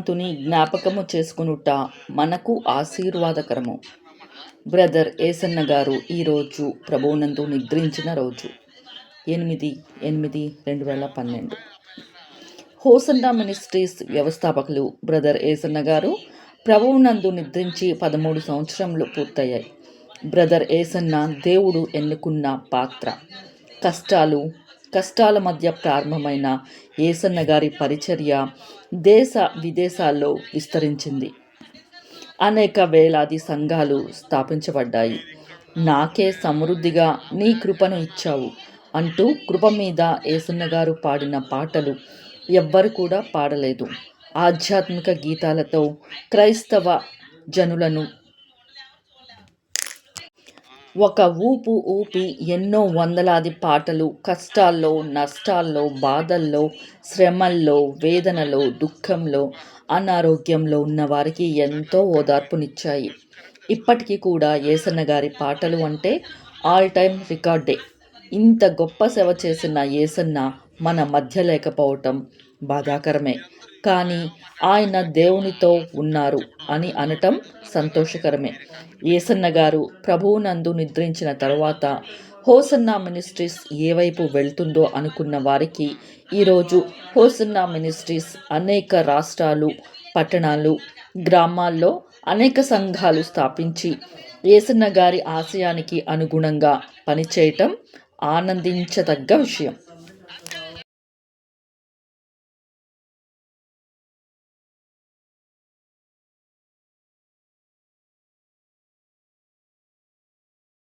భగవంతుని జ్ఞాపకము చేసుకునుట మనకు ఆశీర్వాదకరము. బ్రదర్ ఏసన్న గారు ఈరోజు ప్రభువునందు నిద్రించిన రోజు. ఎనిమిది ఎనిమిది రెండు వేల పన్నెండు. హోసన్న మినిస్ట్రీస్ వ్యవస్థాపకులు బ్రదర్ ఏసన్న గారు ప్రభువునందు నిద్రించి పదమూడు సంవత్సరములు పూర్తయ్యాయి. బ్రదర్ ఏసన్న దేవుడు ఎన్నుకున్న పాత్ర. కష్టాలు కష్టాల మధ్య ప్రారంభమైన ఏసన్న గారి పరిచర్య దేశ విదేశాల్లో విస్తరించింది. అనేక వేలాది సంఘాలు స్థాపించబడ్డాయి. నాకే సమృద్ధిగా నీ కృపను ఇచ్చావు అంటూ కృప మీద ఏసన్న గారు పాడిన పాటలు ఎవ్వరు కూడా పాడలేదు. ఆధ్యాత్మిక గీతాలతో క్రైస్తవ జనులను ఒక ఊపు ఊపి ఎన్నో వందలాది పాటలు కష్టాల్లో నష్టాల్లో బాధల్లో శ్రమల్లో వేదనలో దుఃఖంలో అనారోగ్యంలో ఉన్న వారికి ఎంతో ఓదార్పునిచ్చాయి. ఇప్పటికీ కూడా ఏసన్న గారి పాటలు అంటే ఆల్ టైమ్ రికార్డే. ఇంత గొప్ప సేవ చేసిన ఏసన్న మన మధ్య లేకపోవటం బాధాకరమే. కానీ ఆయన దేవునితో ఉన్నారు అని అనటం సంతోషకరమే. ఏసన్న గారు ప్రభువునందు నిద్రించిన తరువాత హోసన్నా మినిస్ట్రీస్ ఏ వైపు వెళ్తుందో అనుకున్న వారికి ఈరోజు హోసన్నా మినిస్ట్రీస్ అనేక రాష్ట్రాలు పట్టణాలు గ్రామాల్లో అనేక సంఘాలు స్థాపించి ఏసన్న గారి ఆశయానికి అనుగుణంగా పనిచేయటం ఆనందించదగ్గ విషయం.